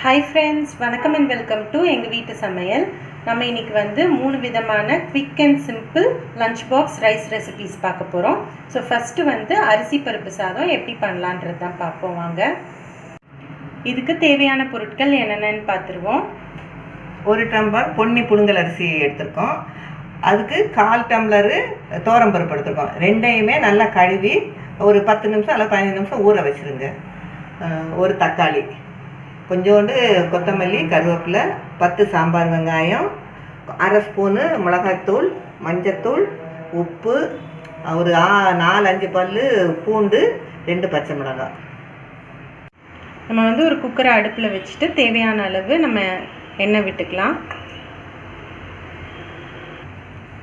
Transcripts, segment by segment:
Hi friends வணக்கம் and welcome to எங்கள் வீட்டு சமையல். நம்ம இன்னைக்கு வந்து மூணு விதமான quick and simple lunch box rice recipes பார்க்க போகிறோம் ஸோ ஃபஸ்ட்டு வந்து அரிசி பருப்பு சாதம் எப்படி பண்ணலான்றது தான் பார்ப்போம் வாங்க. இதுக்கு தேவையான பொருட்கள் என்னென்னு பார்த்துருவோம். ஒரு டம்ளர் பொன்னி புழுங்கல் அரிசி எடுத்திருக்கோம். அதுக்கு கால் டம்ளரு தோரம்பருப்பு எடுத்திருக்கோம். ரெண்டையுமே நல்லா கழுவி ஒரு பத்து நிமிஷம் அல்ல பதினஞ்சு நிமிஷம் ஊற வச்சுருங்க. ஒரு தக்காளி. கொஞ்சோண்டு கொத்தமல்லி கருவேப்பிலை பத்து சாம்பார் வெங்காயம் அரை ஸ்பூனு மிளகாய்த்தூள் மஞ்சத்தூள் உப்பு ஒரு ஆ நாலு அஞ்சு பல் பூண்டு ரெண்டு பச்சை மிளகாய். நம்ம வந்து ஒரு குக்கரை அடுப்பில் வச்சுட்டு தேவையான அளவு நம்ம எண்ணெய் விட்டுக்கலாம்.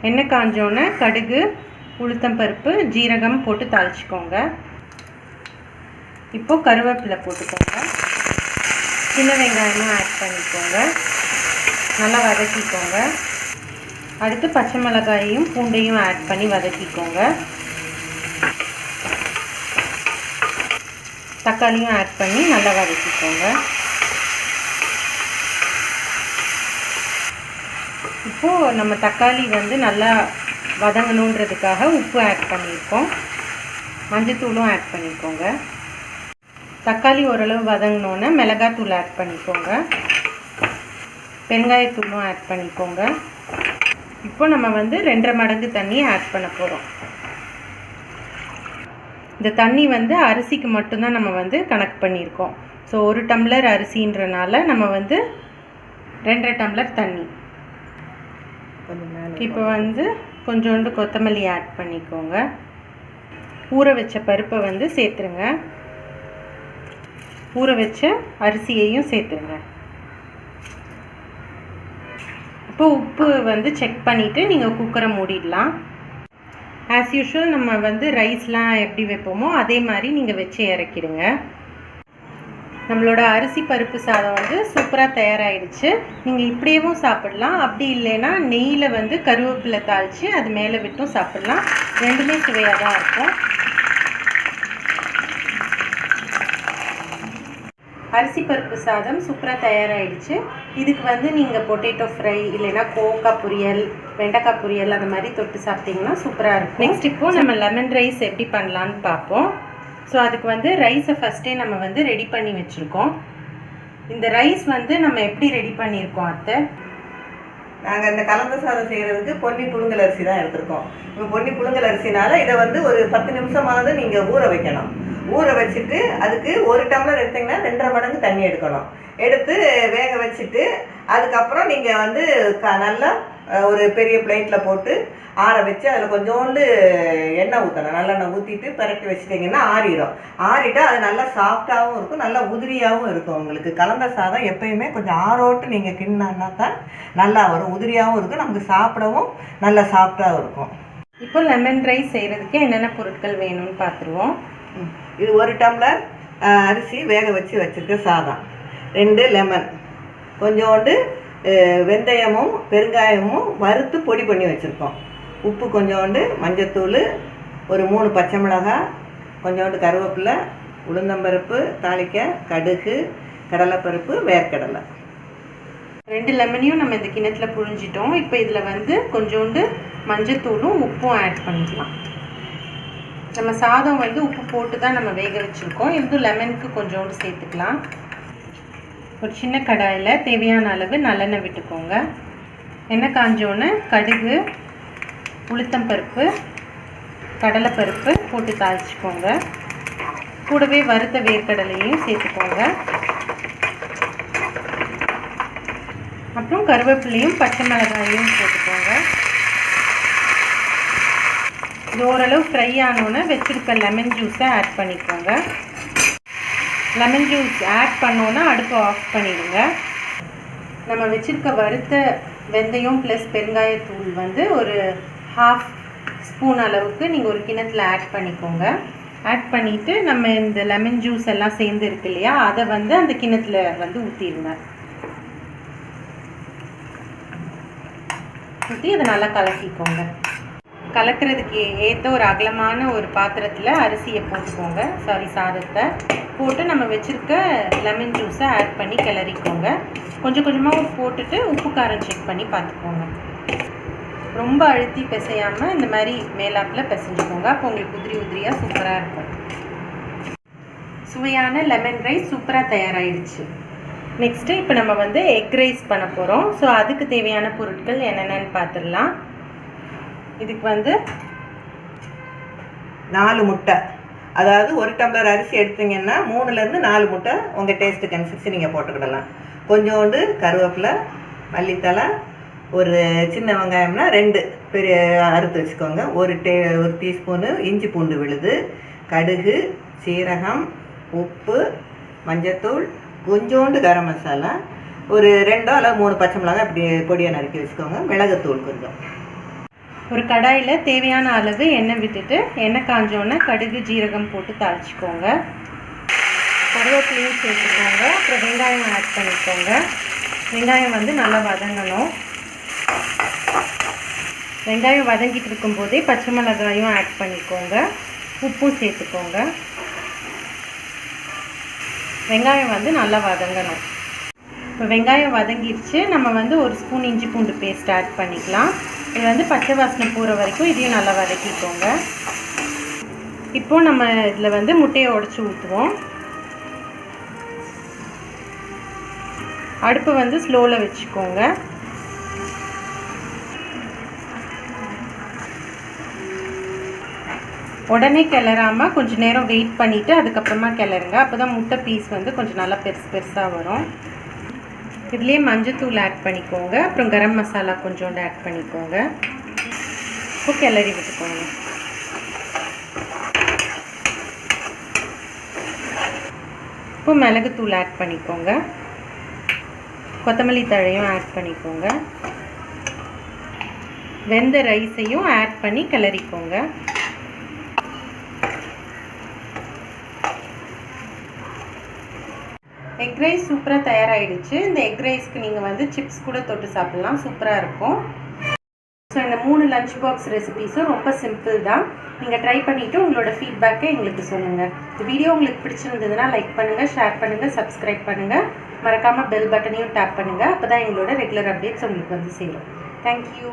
எண்ணெய் காஞ்சோன்னே கடுகு உளுத்தம்பருப்பு ஜீரகம் போட்டு தாளிச்சிக்கோங்க. இப்போது கருவேப்பிலை போட்டுக்கோங்க. சின்ன வெங்காயமும் ஆட் பண்ணிக்கோங்க. நல்லா வதக்கிக்கோங்க. அடுத்து பச்சை மிளகாயையும் பூண்டையும் ஆட் பண்ணி வதக்கிக்கோங்க. தக்காளியும் ஆட் பண்ணி நல்லா வதக்கிக்கோங்க. இப்போது நம்ம தக்காளி வந்து நல்லா வதங்கணுன்றதுக்காக உப்பு ஆட் பண்ணியிருக்கோம். மஞ்சத்தூளும் ஆட் பண்ணிக்கோங்க. தக்காளி ஓரளவு வதங்கினோன்னே மிளகாத்தூள் ஆட் பண்ணிக்கோங்க. பெருங்காயத்தூளும் ஆட் பண்ணிக்கோங்க. இப்போ நம்ம வந்து ரெண்டரை மடங்கு தண்ணி ஆட் பண்ண போகிறோம் இந்த தண்ணி வந்து அரிசிக்கு மட்டும்தான் நம்ம வந்து கணக்கு பண்ணியிருக்கோம். ஸோ ஒரு டம்ளர் அரிசின்றனால நம்ம வந்து ரெண்டரை டம்ளர் தண்ணி. இப்போ வந்து கொஞ்சோண்டு கொத்தமல்லி ஆட் பண்ணிக்கோங்க. ஊற வச்ச பருப்பை வந்து சேர்த்துருங்க. ஊற வச்ச அரிசியையும் சேர்த்துருங்க. இப்போ உப்பு வந்து செக் பண்ணிவிட்டு நீங்கள் குக்கரை மூடிடலாம். ஆஸ் யூஷுவல் நம்ம வந்து ரைஸ்லாம் எப்படி வைப்போமோ அதே மாதிரி நீங்கள் வச்சு இறக்கிடுங்க. நம்மளோட அரிசி பருப்பு சாதம் வந்து சூப்பராக தயாராகிடுச்சு நீங்கள் இப்படியேவும் சாப்பிடலாம். அப்படி இல்லைன்னா நெய்யில் வந்து கருவேப்பிலை தாளித்து அது மேலே விட்டும் சாப்பிடலாம். ரெண்டுமே சுவையாக தான் இருக்கும். அரிசி பருப்பு சாதம் சூப்பராக தயாராகிடுச்சு இதுக்கு வந்து நீங்கள் பொட்டேட்டோ ஃப்ரை இல்லைன்னா கோவக்காய் பொரியல் வெண்டைக்காய் பொரியல் அந்த மாதிரி தொட்டு சாப்பிட்டீங்கன்னா சூப்பராக இருக்கும். நெக்ஸ்ட் இப்போ நம்ம லெமன் ரைஸ் எப்படி பண்ணலான்னு பார்ப்போம். ஸோ அதுக்கு வந்து ரைஸை ஃபஸ்ட்டே நம்ம வந்து ரெடி பண்ணி வச்சுருக்கோம். இந்த ரைஸ் வந்து நம்ம எப்படி ரெடி பண்ணியிருக்கோம் அத்தை? நாங்கள் இந்த கலந்த சாதம் செய்கிறதுக்கு பொன்னி புழுங்கல் அரிசி தான் எடுத்திருக்கோம். இப்போ பொன்னி புழுங்கல் அரிசினால இதை வந்து ஒரு பத்து நிமிஷமாவது நீங்கள் ஊற வைக்கணும். ஊற வச்சுட்டு அதுக்கு ஒரு டம்ளர் எடுத்தீங்கன்னா ரெண்டரை மடங்கு தண்ணி எடுக்கணும் எடுத்து வேக வச்சுட்டு அதுக்கப்புறம் நீங்கள் வந்து க நல்லா ஒரு பெரிய பிளேட்டில் போட்டு ஆற வச்சு அதில் கொஞ்சோண்டு எண்ணெய் ஊற்றணும் நல்லெண்ணெய் ஊற்றிட்டு பரட்டி வச்சிட்டிங்கன்னா ஆறிடும். ஆறிட்டு அது நல்லா சாஃப்டாகவும் இருக்கும் நல்லா உதிரியாகவும் இருக்கும் உங்களுக்கு. கலந்த சாதம் எப்பயுமே கொஞ்சம் ஆரோட்டு நீங்கள் கிண்ணான்னா தான் நல்லா வரும். உதிரியாகவும் இருக்கும் நமக்கு சாப்பிடவும் நல்லா சாஃப்டாகவும் இருக்கும். இப்போ லெமன் ரைஸ் செய்கிறதுக்கு என்னென்ன பொருட்கள் வேணும்னு பார்த்துருவோம் ம். இது ஒரு டம்ளர் அரிசி வேக வச்சு வச்சுருக்க சாதம். ரெண்டு லெமன். கொஞ்சோண்டு வெந்தயமும் பெருங்காயமும் வறுத்து பொடி பண்ணி வச்சுருக்கோம். உப்பு கொஞ்சோண்டு மஞ்சத்தூள் ஒரு மூணு பச்சை மிளகாய் கொஞ்சோண்டு கருவேப்பிலை உளுந்தம்பருப்பு தாளிக்க கடுகு கடலைப்பருப்பு வேர்க்கடலை. ரெண்டு லெமனையும் நம்ம இந்த கிணத்துல புழிஞ்சிட்டோம். இப்போ இதில் வந்து கொஞ்சோண்டு மஞ்சத்தூளும் உப்பும் ஆட் பண்ணிக்கலாம். நம்ம சாதம் வந்து உப்பு போட்டு தான் நம்ம வேக வச்சுருக்கோம். இதுவும் லெமனுக்கு கொஞ்சோண்டு சேர்த்துக்கலாம். ஒரு சின்ன கடாயில் தேவையான அளவு நல்லெண்ணெய் விட்டுக்கோங்க. எண்ணெய் காஞ்சோன்னு கடுகு உளுத்தம்பருப்பு கடலைப்பருப்பு போட்டு தாளிச்சிக்கோங்க. கூடவே வறுத்த வேர்க்கடலையும் சேர்த்துக்கோங்க. அப்புறம் கருவேப்பிலையும் பச்சை மிளகாயும் போட்டுக்கோங்க இது ஓரளவு ஃப்ரை ஆனோன்னே வச்சுருக்க லெமன் ஜூஸை ஆட் பண்ணிக்கோங்க. லெமன் ஜூஸ் ஆட் பண்ணோன்னா அடுப்பை ஆஃப் பண்ணிடுங்க. நம்ம வச்சுருக்க வறுத்த வெந்தயம் ப்ளஸ் பெருங்காயத்தூள் வந்து ஒரு ஹாஃப் ஸ்பூன் அளவுக்கு நீங்கள் ஒரு கிணத்துல ஆட் பண்ணிக்கோங்க. ஆட் பண்ணிவிட்டு நம்ம இந்த லெமன் ஜூஸ் எல்லாம் சேர்ந்து இருக்கு இல்லையா அதை வந்து அந்த கிணத்துல வந்து ஊற்றிடுங்க ஊற்றி அதை நல்லா கலக்கிக்கோங்க. கலக்கிறதுக்கு ஏற்ற ஒரு அகலமான ஒரு பாத்திரத்தில் அரிசியை போட்டுக்கோங்க. சாரி சாதத்தை போட்டு நம்ம வச்சுருக்க லெமன் ஜூஸை ஆட் பண்ணி கிளறிக்கோங்க. கொஞ்சம் கொஞ்சமாக போட்டுட்டு உப்பு காரம் செக் பண்ணி பார்த்துக்கோங்க. ரொம்ப அழுத்தி பிசையாமல் இந்த மாதிரி மேலாப்பில் பிசைஞ்சுக்கோங்க. அப்போ உங்களுக்கு உதிரி உதிரியாக சூப்பராக இருக்கும். சுவையான லெமன் ரைஸ் சூப்பராக தயாராகிடுச்சு நெக்ஸ்ட்டு இப்போ நம்ம வந்து எக் ரைஸ் பண்ண போகிறோம் ஸோ அதுக்கு தேவையான பொருட்கள் என்னென்னு பார்த்துடலாம். இதுக்கு வந்து நாலு முட்டை. அதாவது ஒரு டம்ளர் அரிசி எடுத்தீங்கன்னா மூணுலேருந்து நாலு முட்டை உங்கள் டேஸ்ட்டுக்கு அனுசரித்து நீங்கள் போட்டுக்கிடலாம். கொஞ்சோண்டு கருவேப்பிலை மல்லித்தலை ஒரு சின்ன வெங்காயம்னா ரெண்டு. பெரிய அறுத்து வச்சுக்கோங்க. ஒரு டே ஒரு டீஸ்பூனு இஞ்சி பூண்டு விழுது கடுகு சீரகம் உப்பு மஞ்சத்தூள் கொஞ்சோண்டு கரம் மசாலா ஒரு ரெண்டோ அல்லது மூணு பச்சை மிளகாய் இப்படி பொடியாக நறுக்கி வச்சுக்கோங்க. மிளகுத்தூள் கொஞ்சம். ஒரு கடாயில் தேவையான அளவு எண்ணெய் விட்டுட்டு எண்ணெய் காஞ்சோன்னே கடுகு ஜீரகம் போட்டு தாளிச்சிக்கோங்க. கருவேப்பிலையும் சேர்த்துக்கோங்க. அப்புறம் வெங்காயம் ஆட் பண்ணிக்கோங்க. வெங்காயம் வந்து நல்லா வதங்கணும். வெங்காயம் வதங்கிட்டு இருக்கும்போதே பச்சை மிளகாயும் ஆட் பண்ணிக்கோங்க. உப்பும் சேர்த்துக்கோங்க. வெங்காயம் வந்து நல்லா வதங்கணும். இப்போ வெங்காயம் வதங்கிடுச்சு நம்ம வந்து ஒரு ஸ்பூன் இஞ்சி பூண்டு பேஸ்ட் ஆட் பண்ணிக்கலாம். இது வந்து பச்சை வாசனை போகிற வரைக்கும் இதையும் நல்லா வதக்கிக்கோங்க. இப்போ நம்ம இதில் வந்து முட்டையை உடச்சி ஊற்றுவோம் அடுப்பு வந்து ஸ்லோவில் வச்சுக்கோங்க. உடனே கிளறாமல் கொஞ்சம் நேரம் வெயிட் பண்ணிவிட்டு அதுக்கப்புறமா கிளறுங்க. அப்போ தான் முட்டை பீஸ் வந்து கொஞ்சம் நல்லா பெருசு பெருசாக வரும். இதுலேயே மஞ்சத்தூள் ஆட் பண்ணிக்கோங்க. அப்புறம் கரம் மசாலா கொஞ்சோண்டு ஆட் பண்ணிக்கோங்க. இப்போ கிளறி விட்டுக்கோங்க. இப்போ மிளகுத்தூள் ஆட் பண்ணிக்கோங்க. கொத்தமல்லி தழையும் ஆட் பண்ணிக்கோங்க. வெந்த ரைஸையும் ஆட் பண்ணி கிளறிக்கோங்க. எக் ரைஸ் சூப்பராக தயாராகிடுச்சு இந்த எக் ரைஸ்க்கு நீங்கள் வந்து சிப்ஸ் கூட தொட்டு சாப்பிட்லாம். சூப்பராக இருக்கும். ஸோ இந்த மூணு லஞ்ச் பாக்ஸ் ரெசிபீஸும் ரொம்ப சிம்பிள் தான். நீங்கள் ட்ரை பண்ணிவிட்டு உங்களோட ஃபீட்பேக்கை எங்களுக்கு சொல்லுங்கள் இந்த வீடியோ உங்களுக்கு பிடிச்சிருந்ததுன்னா லைக் பண்ணுங்கள் ஷேர் பண்ணுங்கள் சப்ஸ்கிரைப் பண்ணுங்கள் மறக்காமல் பெல் பட்டனையும் டேப் பண்ணுங்கள் அப்போ தான் எங்களோட ரெகுலர் அப்டேட்ஸ் உங்களுக்கு வந்து சேரும். தேங்க்யூ